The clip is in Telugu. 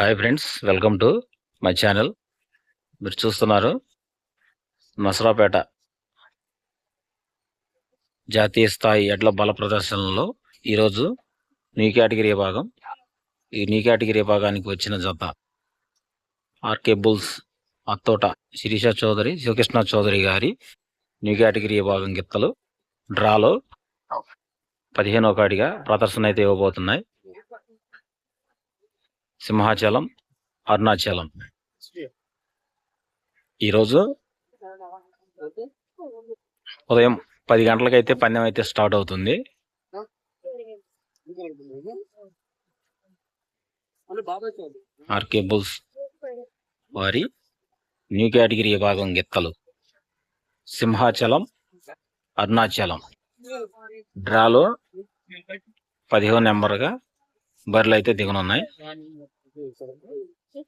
Hi friends welcome to my channel మీరు చూస్తున్నారు నసరాపేట జాతీయ స్థాయి ఎడ్ల బల ప్రదర్శనలో ఈరోజు న్యూ కేటగిరీ విభాగం. ఈ న్యూ కేటగిరీ విభాగానికి వచ్చిన జత ఆర్కే బుల్స్ అత్తోట శిరీష చౌదరి శివకృష్ణ చౌదరి గారి న్యూ కేటగిరీ విభాగం గిత్తలు. డ్రాలో పదిహేనో కాడిగా ప్రదర్శన అయితే ఇవ్వబోతున్నాయి. సింహాచలం అరుణాచలం. ఈరోజు ఉదయం పది గంటలకైతే పందెం అయితే స్టార్ట్ అవుతుంది. ఆర్కే బుల్స్ వారి న్యూ కేటగిరీ విభాగం గిత్తలు. సింహాచలం అరుణాచలం. డ్రాలో పదిహేను నెంబర్గా బర్రెలు అయితే దిగునున్నాయి. 可以说，嗯，